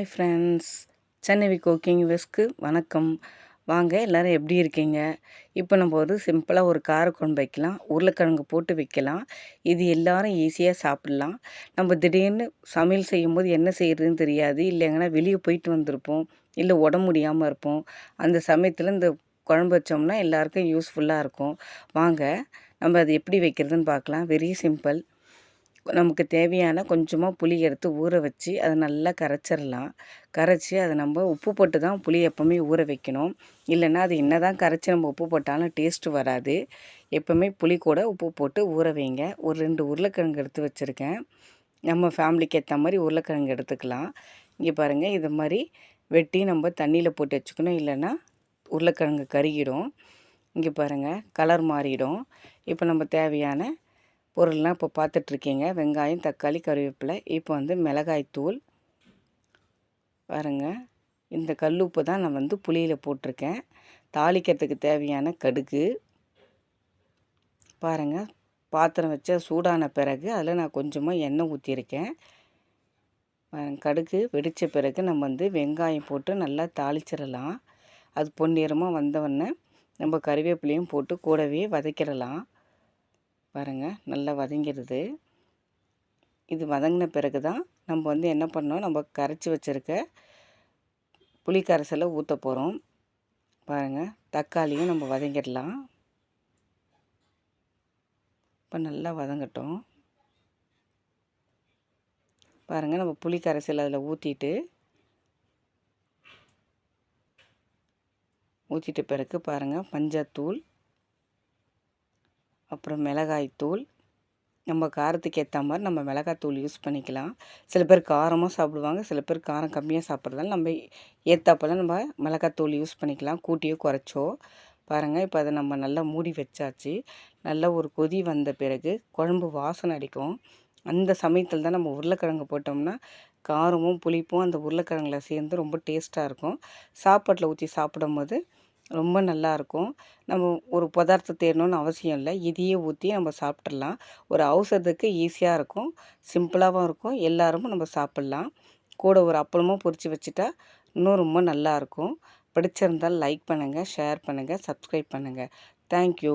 Hi friends சென்னைவி cooking விஸ்க்கு வணக்கம். வாங்க எல்லோரும் எப்படி இருக்கீங்க? இப்போ நம்ம ஒரு சிம்பிளாக ஒரு காரக்குழம்பு வைக்கலாம். உருளைக்கிழங்கு போட்டு வைக்கலாம். இது எல்லாரும் ஈஸியாக சாப்பிட்லாம். நம்ம திடீர்னு சமையல் செய்யும்போது என்ன செய்கிறதுன்னு தெரியாது. இல்லைங்கன்னா வெளியே போயிட்டு வந்திருப்போம். இல்லை உடம்பு முடியாமல் இருப்போம். அந்த சமயத்தில் இந்த குழம்பு வச்சோம்னா எல்லாருக்கும் யூஸ்ஃபுல்லாக இருக்கும். வாங்க நம்ம அது எப்படி வைக்கிறதுன்னு பார்க்கலாம். வெரி சிம்பிள் நமக்கு தேவையான கொஞ்சமாக புளி எடுத்து ஊற வச்சு அதை நல்லா கரைச்சிடலாம். கரைச்சி அதை நம்ம உப்பு போட்டு தான் புளி எப்போவுமே ஊற வைக்கணும். இல்லைன்னா அது என்ன தான் கரைச்சி நம்ம உப்பு போட்டாலும் டேஸ்ட்டு வராது. எப்போவுமே புளி கூட உப்பு போட்டு ஊற வைங்க. ஒரு ரெண்டு உருளைக்கிழங்கு எடுத்து வச்சுருக்கேன். நம்ம ஃபேமிலிக்கு ஏற்ற மாதிரி உருளைக்கிழங்கு எடுத்துக்கலாம். இங்கே பாருங்கள் இது மாதிரி வெட்டி நம்ம தண்ணியில் போட்டு வச்சுக்கணும். இல்லைன்னா உருளைக்கிழங்கு கருகிடும். இங்கே பாருங்கள் கலர் மாறிடும். இப்போ நம்ம தேவையான பொருள்லாம் இப்போ பார்த்துட்ருக்கீங்க வெங்காயம் தக்காளி கருவேப்பிலை. இப்போ வந்து மிளகாய் தூள். பாருங்க. இந்த கல் உப்பு தான் நான் வந்து புளியில் போட்டிருக்கேன் தாளிக்கிறதுக்கு தேவையான கடுகு. பாருங்கள் பாத்திரம் வச்ச சூடான பிறகு அதில் நான் கொஞ்சமாக எண்ணெய் ஊற்றிருக்கேன் கடுகு வெடித்த பிறகு நம்ம வந்து வெங்காயம் போட்டு நல்லா தாளிச்சிடலாம் அது பொன்னிறமாக வந்தவொடனே நம்ம கருவேப்பிலையும் போட்டு கூடவே வதக்கிடலாம் பாருங்கள் நல்லா வதங்கிடுது இது வதங்கின பிறகு தான் நம்ம வந்து என்ன பண்ணோம் நம்ம கரைச்சி வச்சுருக்க புளி கரைசலை ஊற்ற போகிறோம் பாருங்கள் தக்காளியும் நம்ம வதங்கிடலாம். இப்போ நல்லா வதங்கட்டும். பாருங்கள் நம்ம புளி கரைசல் அதில் ஊற்றிட்டு ஊற்றிட்ட பிறகு பாருங்கள் மஞ்சத்தூள் அப்புறம் மிளகாய்த்தூள் நம்ம காரத்துக்கு ஏற்ற மாதிரி நம்ம மிளகாத்தூள் யூஸ் பண்ணிக்கலாம். சில பேர் காரமாக சாப்பிடுவாங்க. சில பேர் காரம் கம்மியாக சாப்பிட்றதால நம்ம ஏற்றாப்போல் நம்ம மிளகாத்தூள் யூஸ் பண்ணிக்கலாம். கூட்டியோ குறைச்சோ. பாருங்கள் இப்போ அதை நம்ம நல்லா மூடி வச்சாச்சு. நல்லா ஒரு கொதி வந்த பிறகு குழம்பு வாசனை அடிக்கும். அந்த சமயத்தில் தான் நம்ம உருளைக்கிழங்கு போட்டோம்னா காரமும் புளிப்பும் அந்த உருளைக்கிழங்குல சேர்ந்து ரொம்ப டேஸ்ட்டாக இருக்கும். சாப்பாட்டில் ஊற்றி சாப்பிடும் போது ரொம்ப நல்லாயிருக்கும் நம்ம ஒரு பதார்த்தம் தேடணும்னு அவசியம் இல்லை. இதையே ஊற்றி நம்ம சாப்பிட்றலாம் ஒரு அவசரத்துக்கு ஈஸியாக இருக்கும். சிம்பிளாகவும் இருக்கும். எல்லாரும் நம்ம சாப்பிட்லாம். கூட ஒரு அப்பளமும் பொரித்து வச்சுட்டா இன்னும் ரொம்ப நல்லாயிருக்கும் பிடிச்சிருந்தால் லைக் பண்ணுங்கள் ஷேர் பண்ணுங்கள் சப்ஸ்கிரைப் பண்ணுங்கள் தேங்க்யூ